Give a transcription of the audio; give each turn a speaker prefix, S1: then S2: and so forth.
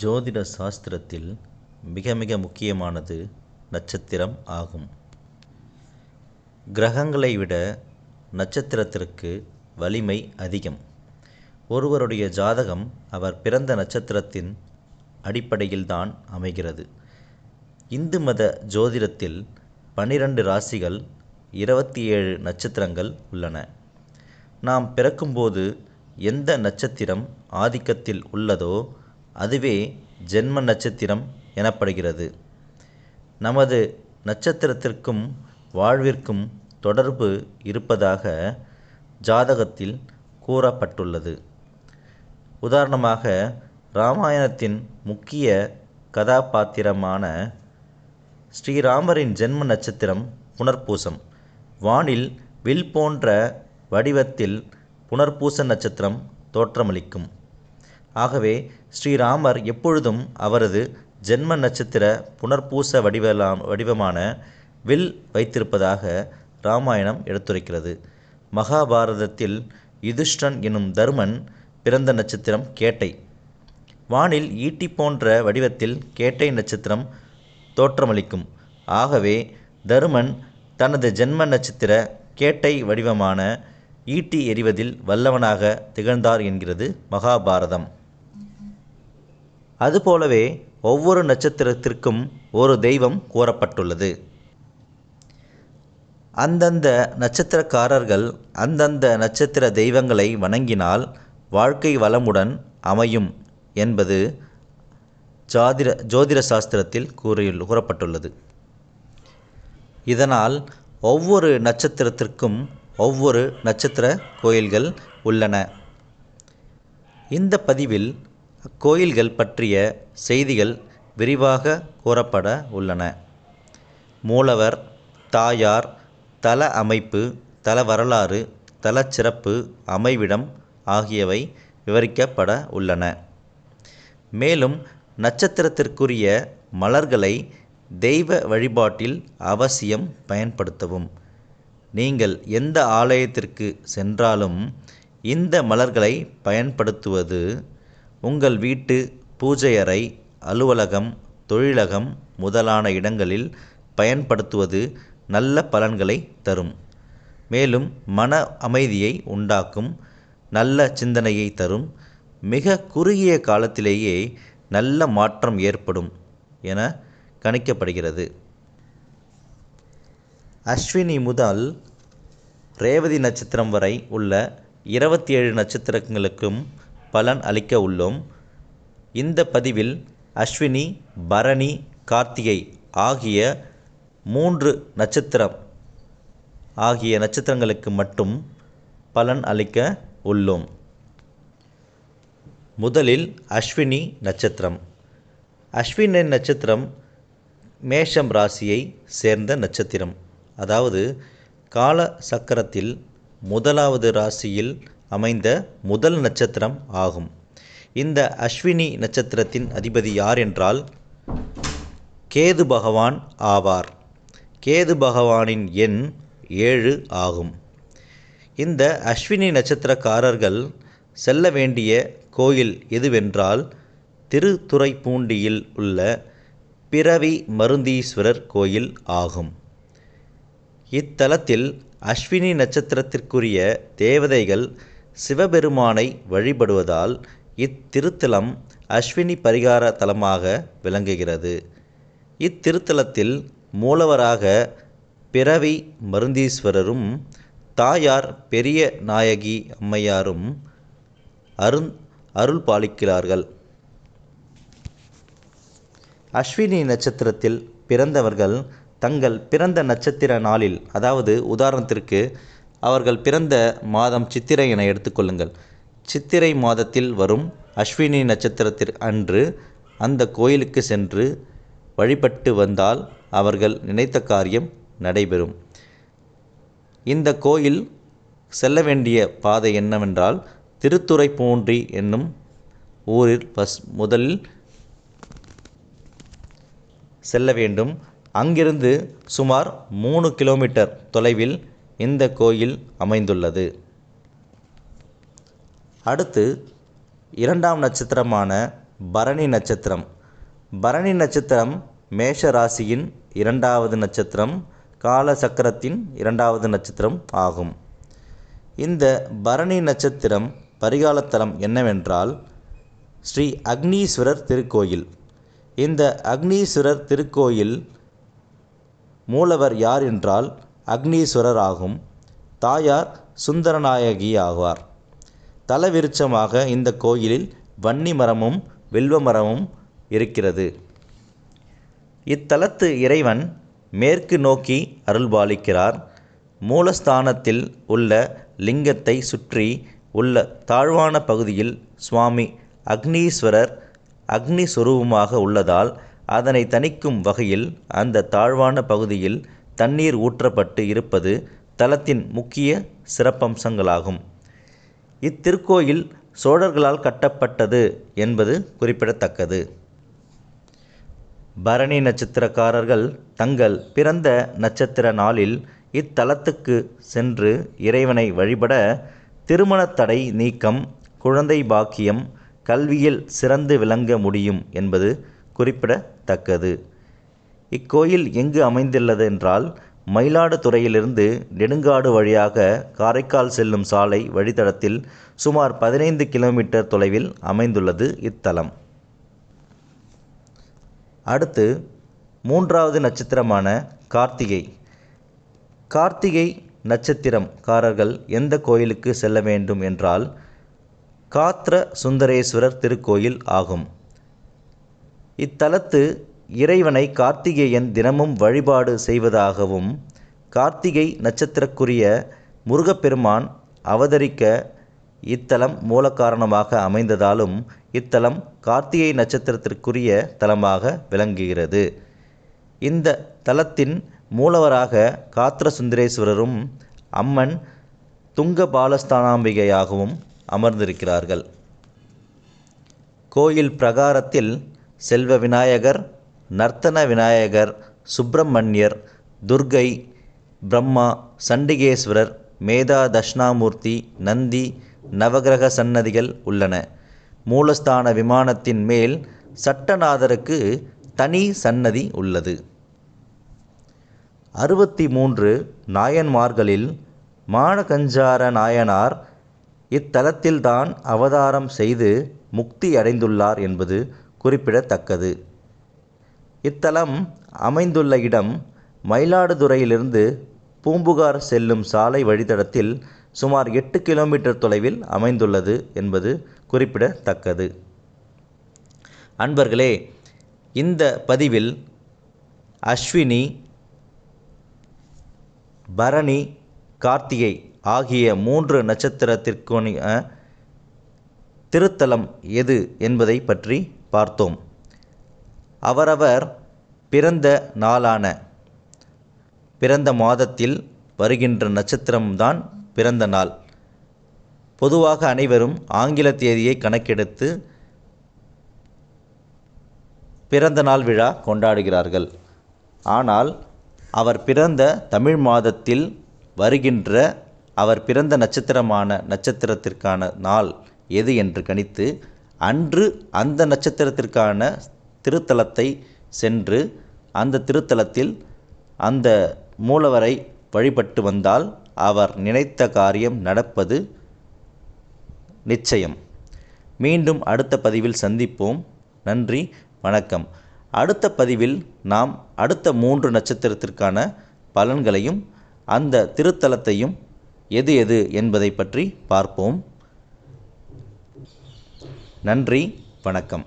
S1: ஜோதிட சாஸ்திரத்தில் மிக மிக முக்கியமானது நட்சத்திரம் ஆகும். கிரகங்களை விட நட்சத்திரத்திற்கு வலிமை அதிகம். ஒருவருடைய ஜாதகம் அவர் பிறந்த நட்சத்திரத்தின் அடிப்படையில்தான் அமைகிறது. இந்து மத ஜோதிடத்தில் பனிரெண்டு ராசிகள் இருபத்தி ஏழு நட்சத்திரங்கள் உள்ளன. நாம் பிறக்கும்போது எந்த நட்சத்திரம் ஆதிக்கத்தில் உள்ளதோ அதுவே ஜென்ம நட்சத்திரம் எனப்படுகிறது. நமது நட்சத்திரத்திற்கும் வாழ்விற்கும் தொடர்பு இருப்பதாக ஜாதகத்தில் கூறப்பட்டுள்ளது. உதாரணமாக இராமாயணத்தின் முக்கிய கதாபாத்திரமான ஸ்ரீராமரின் ஜென்ம நட்சத்திரம் புனர்பூசம். வானில் வில் போன்ற வடிவத்தில் புனர்பூச நட்சத்திரம் தோற்றமளிக்கும். ஆகவே ஸ்ரீராமர் எப்பொழுதும் அவரது ஜென்ம நட்சத்திர புனர்பூச வடிவலாம் வடிவமான வில் வைத்திருப்பதாக இராமாயணம் எடுத்துரைக்கிறது. மகாபாரதத்தில் யுதிஷ்டன் எனும் தருமன் பிறந்த நட்சத்திரம் கேட்டை. வானில் ஈட்டி போன்ற வடிவத்தில் கேட்டை நட்சத்திரம் தோற்றமளிக்கும். ஆகவே தருமன் தனது ஜென்ம நட்சத்திர கேட்டை வடிவமான ஈட்டி எறிவதில் வல்லவனாக திகழ்ந்தார் என்கிறது மகாபாரதம். அதுபோலவே ஒவ்வொரு நட்சத்திரத்திற்கும் ஒரு தெய்வம் கூறப்பட்டுள்ளது. அந்தந்த நட்சத்திரக்காரர்கள் அந்தந்த நட்சத்திர தெய்வங்களை வணங்கினால் வாழ்க்கை வளமுடன் அமையும் என்பது ஜாதிர ஜோதிட சாஸ்திரத்தில் கூறியுள் கூறப்பட்டுள்ளது. இதனால் ஒவ்வொரு நட்சத்திரத்திற்கும் ஒவ்வொரு நட்சத்திர கோயில்கள் உள்ளன. இந்த பதிவில் அக்கோயில்கள் பற்றிய செய்திகள் விரிவாக கூறப்பட உள்ளன. மூலவர் தாயார் தல அமைப்பு தல வரலாறு தலச்சிறப்பு அமைவிடம் ஆகியவை விவரிக்கப்பட உள்ளன. மேலும் நட்சத்திரத்திற்குரிய மலர்களை தெய்வ வழிபாட்டில் அவசியம் பயன்படுத்தவும். நீங்கள் எந்த ஆலயத்திற்கு சென்றாலும் இந்த மலர்களை பயன்படுத்துவது உங்கள் வீட்டு பூஜை அறை அலுவலகம் தொழிலகம் முதலான இடங்களில் பயன்படுத்துவது நல்ல பலன்களை தரும். மேலும் மன அமைதியை உண்டாக்கும் நல்ல சிந்தனையை தரும். மிக குறுகிய காலத்திலேயே நல்ல மாற்றம் ஏற்படும் என கணிக்கப்படுகிறது. அஸ்வினி முதல் ரேவதி நட்சத்திரம் வரை உள்ள இருபத்தி ஏழு நட்சத்திரங்களுக்கும் பலன் அளிக்க உள்ளோம். இந்த பதிவில் அஸ்வினி பரணி கார்த்திகை ஆகிய மூன்று நட்சத்திரம் ஆகிய நட்சத்திரங்களுக்கு மட்டும் பலன் அளிக்க உள்ளோம். முதலில் அஸ்வினி நட்சத்திரம். அஸ்வினி நட்சத்திரம் மேஷம் ராசியை சேர்ந்த நட்சத்திரம். அதாவது கால சக்கரத்தில் முதலாவது ராசியில் அமைந்த முதல் நட்சத்திரம் ஆகும். இந்த அஸ்வினி நட்சத்திரத்தின் அதிபதி யார் என்றால் கேது பகவான் ஆவார். கேது பகவானின் எண் ஏழு ஆகும். இந்த அஸ்வினி நட்சத்திரக்காரர்கள் செல்ல வேண்டிய கோயில் எதுவென்றால் திருத்துறைப்பூண்டியில் உள்ள பிறவி மருந்தீஸ்வரர் கோயில் ஆகும். இத்தலத்தில் அஸ்வினி நட்சத்திரத்திற்குரிய தேவதைகள் சிவபெருமானை வழிபடுவதால் இத்திருத்தலம் அஸ்வினி பரிகார தலமாக விளங்குகிறது. இத்திருத்தலத்தில் மூலவராக பிறவி மருந்தீஸ்வரரும் தாயார் பெரிய நாயகி அம்மையாரும் அருண் அருள் பாலிக்கிறார்கள் அஸ்வினி நட்சத்திரத்தில் பிறந்தவர்கள் தங்கள் பிறந்த நட்சத்திர நாளில் அதாவது உதாரணத்திற்கு அவர்கள் பிறந்த மாதம் சித்திரை என எடுத்துக்கொள்ளுங்கள் சித்திரை மாதத்தில் வரும் அஸ்வினி நட்சத்திரத்திற்கு அன்று அந்த கோயிலுக்கு சென்று வழிபட்டு வந்தால் அவர்கள் நினைத்த காரியம் நடைபெறும். இந்த கோயில் செல்ல வேண்டிய பாதை என்னவென்றால் திருத்துறைப்பூண்டி என்னும் ஊரில் பஸ் முதலில் செல்ல வேண்டும். அங்கிருந்து சுமார் மூணு கிலோமீட்டர் தொலைவில் இந்த கோயில் அமைந்துள்ளது. அடுத்து இரண்டாம் நட்சத்திரமான பரணி நட்சத்திரம். பரணி நட்சத்திரம் மேஷ ராசியின் இரண்டாவது நட்சத்திரம் கால சக்கரத்தின் இரண்டாவது நட்சத்திரம் ஆகும். இந்த பரணி நட்சத்திரம் பரிகாலத்தலம் என்னவென்றால் ஸ்ரீ அக்னீஸ்வரர் திருக்கோயில். இந்த அக்னீஸ்வரர் திருக்கோயில் மூலவர் யார் என்றால் அக்னீஸ்வரர் ஆகும் தாயார் சுந்தரநாயகி ஆவார் தலவிருட்சமாக இந்த கோயிலில் வன்னி மரமும் வில்வ மரமும் இருக்கிறது. இத்தலத்து இறைவன் மேற்கு நோக்கி அருள்பாலிக்கிறார். மூலஸ்தானத்தில் உள்ள லிங்கத்தை சுற்றி உள்ள தாழ்வான பகுதியில் சுவாமி அக்னீஸ்வரர் அக்னி சுரூபமாக உள்ளதால் அதனை தணிக்கும் வகையில் அந்த தாழ்வான பகுதியில் தண்ணீர் ஊற்றப்பட்டு இருப்பது தலத்தின் முக்கிய சிறப்பம்சங்களாகும். இத்திருக்கோயில் சோழர்களால் கட்டப்பட்டது என்பது குறிப்பிடத்தக்கது. பரணி நட்சத்திரக்காரர்கள் தங்கள் பிறந்த நட்சத்திர நாளில் இத்தலத்துக்கு சென்று இறைவனை வழிபட திருமண தடை நீக்கம் குழந்தை பாக்கியம் கல்வியில் சிறந்து விளங்க முடியும் என்பது குறிப்பிடத்தக்கது. இக்கோயில் எங்கு அமைந்துள்ளது என்றால் மயிலாடுதுறையிலிருந்து நெடுங்காடு வழியாக காரைக்கால் செல்லும் சாலை வழித்தடத்தில் சுமார் பதினைந்து கிலோமீட்டர் தொலைவில் அமைந்துள்ளது இத்தலம். அடுத்து மூன்றாவது நட்சத்திரமான கார்த்திகை. கார்த்திகை நட்சத்திரம்காரர்கள் எந்த கோயிலுக்கு செல்ல வேண்டும் என்றால் காத்திர சுந்தரேஸ்வரர் திருக்கோயில் ஆகும். இத்தலத்து இறைவனை கார்த்திகேயன் தினமும் வழிபாடு செய்வதாகவும் கார்த்திகை நட்சத்திரக்குரிய முருகப்பெருமான் அவதரிக்க இத்தலம் மூல காரணமாக அமைந்ததாலும் இத்தலம் கார்த்திகை நட்சத்திரத்திற்குரிய தலமாக விளங்குகிறது. இந்த தலத்தின் மூலவராக காத்திர சுந்தரேஸ்வரரும் அம்மன் துங்க பாலஸ்தானாம்பிகையாகவும் அமர்ந்திருக்கிறார்கள். கோயில் பிரகாரத்தில் செல்வ விநாயகர் நர்த்தன விநாயகர் சுப்பிரமணியர் துர்கை பிரம்மா சண்டிகேஸ்வரர் மேதா தட்சிணாமூர்த்தி நந்தி நவகிரக சன்னதிகள் உள்ளன. மூலஸ்தான விமானத்தின் மேல் சட்டநாதருக்கு தனி சன்னதி உள்ளது. அறுபத்தி மூன்று நாயன்மார்களில் மானகஞ்சார நாயனார் இத்தலத்தில்தான் அவதாரம் செய்து முக்தி அடைந்துள்ளார் என்பது குறிப்பிடத்தக்கது. இத்தலம் அமைந்துள்ள இடம் மயிலாடுதுறையிலிருந்து பூம்புகார் செல்லும் சாலை வழித்தடத்தில் சுமார் எட்டு கிலோமீட்டர் தொலைவில் அமைந்துள்ளது என்பது குறிப்பிடத்தக்கது. அன்பர்களே இந்த பதிவில் அஸ்வினி பரணி கார்த்திகை ஆகிய மூன்று நட்சத்திரத்திற்குரிய திருத்தலம் எது என்பதை பற்றி பார்த்தோம். அவரவர் பிறந்த நாளான பிறந்த மாதத்தில் வருகின்ற நட்சத்திரம்தான் பிறந்த நாள். பொதுவாக அனைவரும் ஆங்கில தேதியை கணக்கெடுத்து பிறந்த நாள் விழா கொண்டாடுகிறார்கள். ஆனால் அவர் பிறந்த தமிழ் மாதத்தில் வருகின்ற அவர் பிறந்த நட்சத்திரமான நட்சத்திரத்திற்கான நாள் எது என்று கணித்து அன்று அந்த நட்சத்திரத்திற்கான திருத்தலத்தை சென்று அந்த திருத்தலத்தில் அந்த மூலவரை வழிபட்டு வந்தால் அவர் நினைத்த காரியம் நடப்பது நிச்சயம். மீண்டும் அடுத்த பதிவில் சந்திப்போம். நன்றி வணக்கம். அடுத்த பதிவில் நாம் அடுத்த மூன்று நட்சத்திரத்திற்கான பலன்களையும் அந்த திருத்தலத்தையும் எது எது என்பதை பற்றி பார்ப்போம். நன்றி வணக்கம்.